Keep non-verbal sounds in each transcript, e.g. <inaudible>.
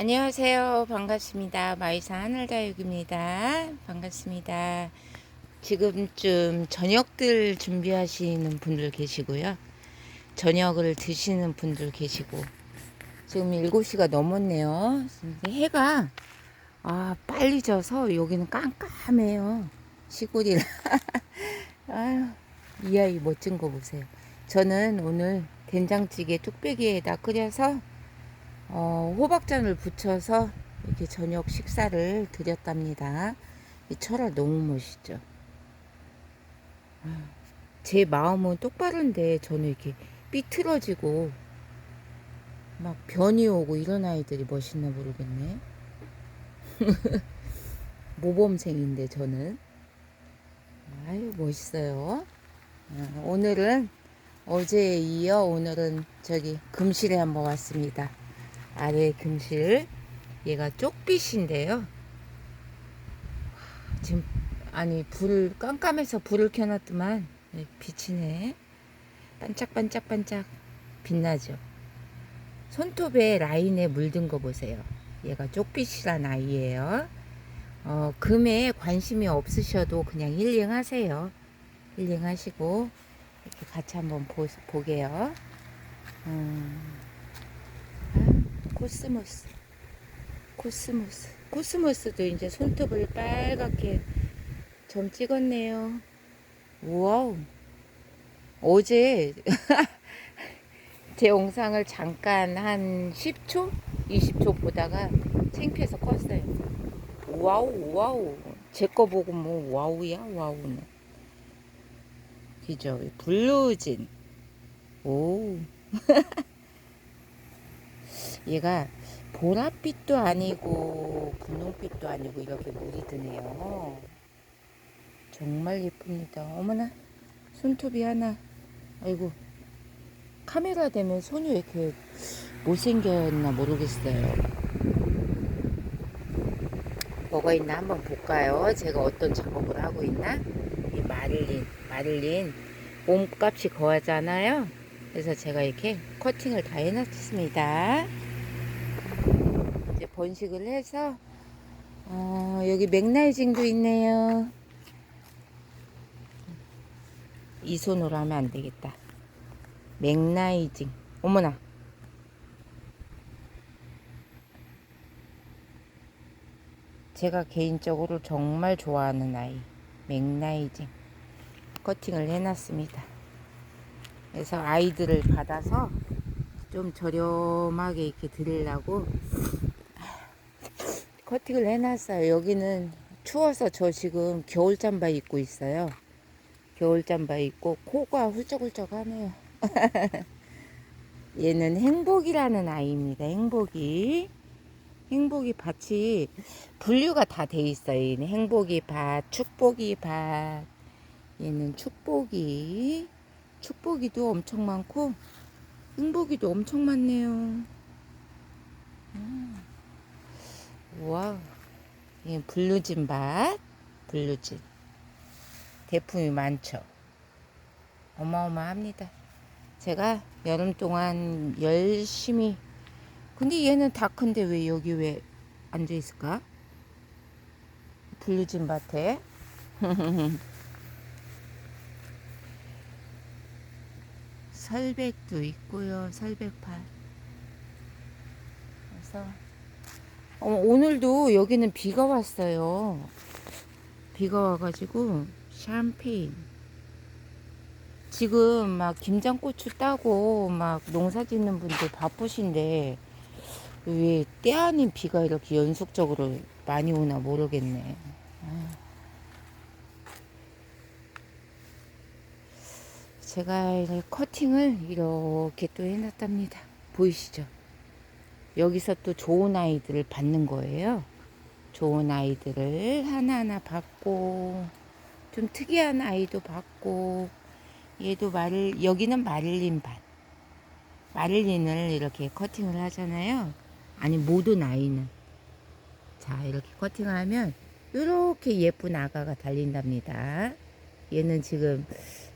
안녕하세요. 반갑습니다. 마이사 하늘다육입니다. 반갑습니다. 지금쯤 저녁들 준비하시는 분들 계시고요. 저녁을 드시는 분들 계시고 지금 7시가 넘었네요. 해가 아, 빨리 져서 여기는 깜깜해요. 시골이라. <laughs> 아유, 이 아이 멋진 거 보세요. 저는 오늘 된장찌개 뚝배기에다 끓여서 어, 호박전을 부쳐서 이렇게 저녁 식사를 드렸답니다. 이 철화 너무 멋있죠. 아, 제 마음은 똑바른데 저는 이렇게 삐뚤어지고 막 변이 오고 이런 아이들이 멋있나 모르겠네. <laughs> 모범생인데 저는 아유 멋있어요. 아, 오늘은 어제에 이어 오늘은 저기 금실에 한번 왔습니다. 아래 금실 얘가 쪽빛인데요. 지금 아니 불을 깜깜해서 불을 켜놨더만 네, 비치네. 반짝반짝반짝 빛나죠. 손톱에 라인에 물든 거 보세요. 얘가 쪽빛이란 아이예요. 어, 금에 관심이 없으셔도 그냥 힐링하세요. 힐링하시고 이렇게 같이 한번 보, 보게요. 음. 아, 코스모스. 코스모스. 코스모스도 이제 손톱을 빨갛게 점 찍었네요. 와우. 어제 <laughs> 제 영상을 잠깐 한 10초? 20초 보다가 창피해서 껐어요. 와우, 와우. 제 거 보고 뭐 와우야, 와우는. 그죠? 블루진. 오. <laughs> 얘가 보랏빛도 아니고 분홍빛도 아니고 이렇게 물이 드네요. 정말 예쁩니다. 어머나 손톱이 하나. 아이고 카메라 되면 손이 왜 이렇게 못생겼나 모르겠어요. 뭐가 있나 한번 볼까요? 제가 어떤 작업을 하고 있나? 이 마릴린, 마릴린 몸값이 거하잖아요. 그래서 제가 이렇게 커팅을 다 해놨습니다. 이제 번식을 해서 어, 여기 맥라이징도 있네요. 이 손으로 하면 안 되겠다. 맥라이징. 어머나. 제가 개인적으로 정말 좋아하는 아이. 맥라이징. 커팅을 해놨습니다. 그래서 아이들을 받아서 좀 저렴하게 이렇게 드리려고 커팅을 해놨어요. 여기는 추워서 저 지금 겨울 잠바 입고 있어요. 겨울 잠바 입고 코가 훌쩍훌쩍 하네요. <laughs> 얘는 행복이라는 아이입니다. 행복이. 행복이 밭이 분류가 다 돼 있어요. 얘는 행복이 밭, 축복이 밭. 얘는 축복이. 축복이도 엄청 많고 행복이도 엄청 많네요. 음. 와, 이 블루진 밭, 블루진 대품이 많죠. 어마어마합니다. 제가 여름 동안 열심히 근데 얘는 다 큰데 왜 여기 왜 앉아 있을까? 블루진 밭에 <laughs> 설백도 있고요. 설백파. 그래서 어, 오늘도 여기는 비가 왔어요. 비가 와가지고 샴페인. 지금 막 김장고추 따고 막 농사 짓는 분들 바쁘신데 왜 때 아닌 비가 이렇게 연속적으로 많이 오나 모르겠네. 아. 제가 커팅을 이렇게 또 해놨답니다. 보이시죠? 여기서 또 좋은 아이들을 받는 거예요. 좋은 아이들을 하나하나 받고, 좀 특이한 아이도 받고, 얘도 마를, 여기는 마를린 밭. 마를린을 이렇게 커팅을 하잖아요. 아니, 모든 아이는. 자, 이렇게 커팅을 하면, 이렇게 예쁜 아가가 달린답니다. 얘는 지금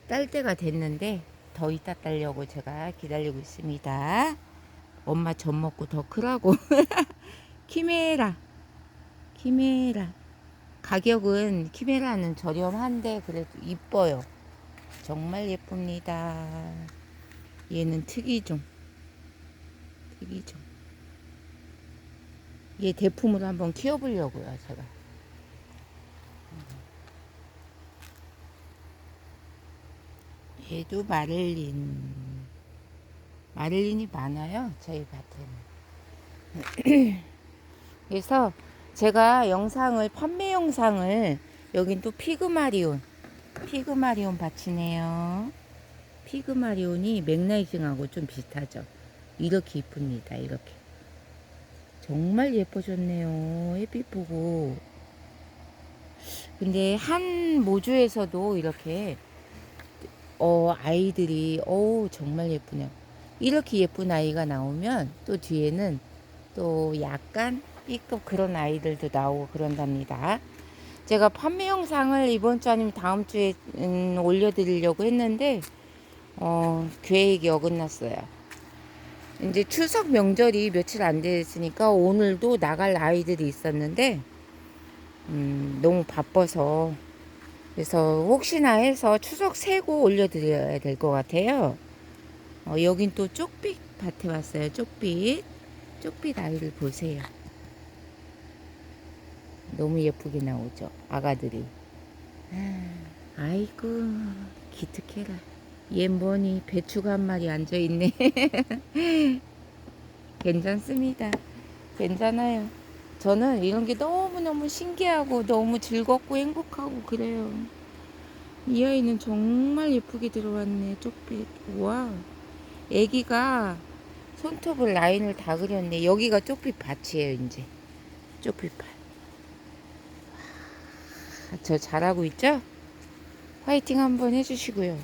딸 때가 됐는데 더 이따 딸려고 제가 기다리고 있습니다. 엄마 젖 먹고 더 크라고 <laughs> 키메라. 키메라. 가격은 키메라는 저렴한데 그래도 이뻐요. 정말 예쁩니다. 얘는 특이종. 특이종. 얘 대품으로 한번 키워보려고요, 제가. 얘도 마를린. 마를린이 많아요, 저희 밭에는. <clears throat> 그래서 제가 영상을, 판매 영상을, 여긴 또 피그마리온. 피그마리온 밭이네요. 피그마리온이 맥라이징하고 좀 비슷하죠. 이렇게 이쁩니다, 이렇게. 정말 예뻐졌네요. 햇빛 보고. 근데 한 모주에서도 이렇게 어 아이들이 어 정말 예쁘네요. 이렇게 예쁜 아이가 나오면 또 뒤에는 또 약간 B급 그런 아이들도 나오고 그런답니다. 제가 판매 영상을 이번 주 아니면 다음 주에 음, 올려드리려고 했는데 어, 계획이 어긋났어요. 이제 추석 명절이 며칠 안 됐으니까 오늘도 나갈 아이들이 있었는데 음, 너무 바빠서 그래서 혹시나 해서 추석 세고 올려드려야 될 것 같아요. 어, 여긴 또 쪽빛 밭에 왔어요. 쪽빛. 쪽빛 아이를 보세요. 너무 예쁘게 나오죠. 아가들이. 아이고, 기특해라. 얘 뭐니 배추가 한 마리 앉아있네. <laughs> 괜찮습니다. 괜찮아요. 저는 이런 게 너무너무 신기하고 너무 즐겁고 행복하고 그래요. 이 아이는 정말 예쁘게 들어왔네. 쪽빛. 와. 애기가 손톱을 라인을 다 그렸네. 여기가 쪽빛 밭이에요, 이제. 쪽빛 밭. 와, 저 잘하고 있죠? 화이팅 한번 해주시고요.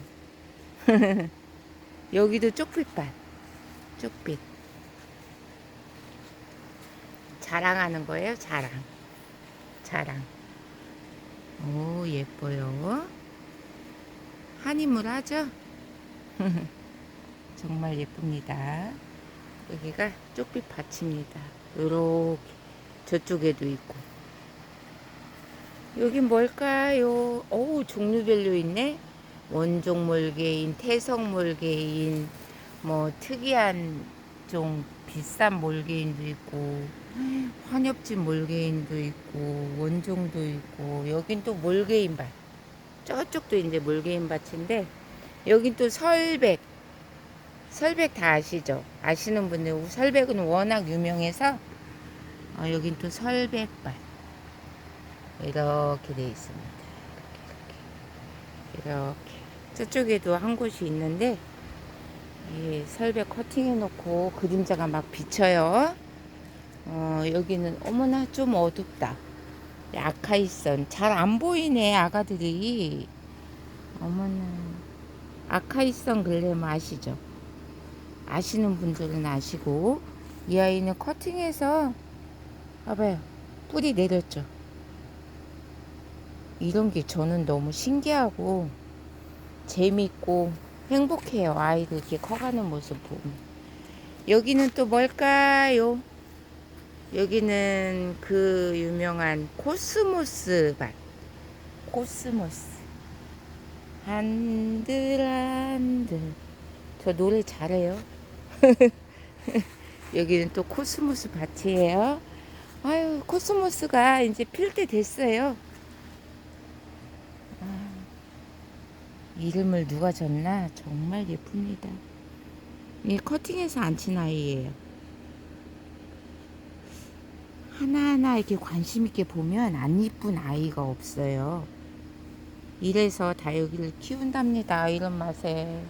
<laughs> 여기도 쪽빛 밭. 쪽빛. 자랑하는 거예요, 자랑. 자랑. 오, 예뻐요. 한이물 하죠? <laughs> 정말 예쁩니다. 여기가 쪽빛 밭입니다. 요렇게 저쪽에도 있고. 여긴 뭘까요? 어우, 종류별로 있네. 원종 몰개인, 태성 몰개인, 뭐 특이한 좀 비싼 몰개인도 있고, 환엽진 몰개인도 있고, 원종도 있고, 여긴 또 몰개인 밭. 저쪽도 이제 몰개인 밭인데, 여긴 또 설백. 설백 다 아시죠? 아시는 분들, 설백은 워낙 유명해서, 어, 여긴 또 설백밭. 이렇게 돼 있습니다. 이렇게, 이렇게. 이렇게. 저쪽에도 한 곳이 있는데, 이 설백 커팅해 놓고 그림자가 막 비쳐요. 어, 여기는 어머나 좀 어둡다. 아카이선 잘 안 보이네 아가들이. 어머나 아카이선 글래머 아시죠? 아시는 분들은 아시고 이 아이는 커팅해서 봐봐요 뿌리 내렸죠. 이런 게 저는 너무 신기하고 재밌고 행복해요. 아이들 이렇게 커가는 모습 보면. 여기는 또 뭘까요? 여기는 그 유명한 코스모스 밭. 코스모스. 한들 한들. 저 노래 잘해요. <laughs> 여기는 또 코스모스 밭이에요. 아유, 코스모스가 이제 필 때 됐어요. 아, 이름을 누가 줬나? 정말 예쁩니다. 이 커팅해서 안친 아이예요. 하나하나 이렇게 관심 있게 보면 안 이쁜 아이가 없어요. 이래서 다 여기를 키운답니다. 이런 맛에.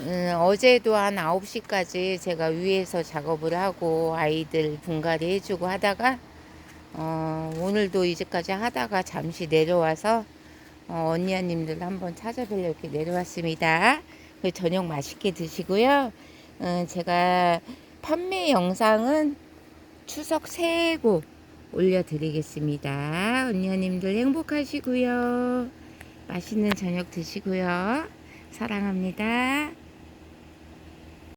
음, 어제도 한 9시까지 제가 위에서 작업을 하고 아이들 분갈이 해주고 하다가 어, 오늘도 이제까지 하다가 잠시 내려와서 어, 언니아님들 한번 찾아뵈려 이렇게 내려왔습니다. 그 저녁 맛있게 드시고요. 음, 제가 판매 영상은 추석 세고 올려드리겠습니다. 언니아님들 행복하시고요. 맛있는 저녁 드시고요. 사랑합니다.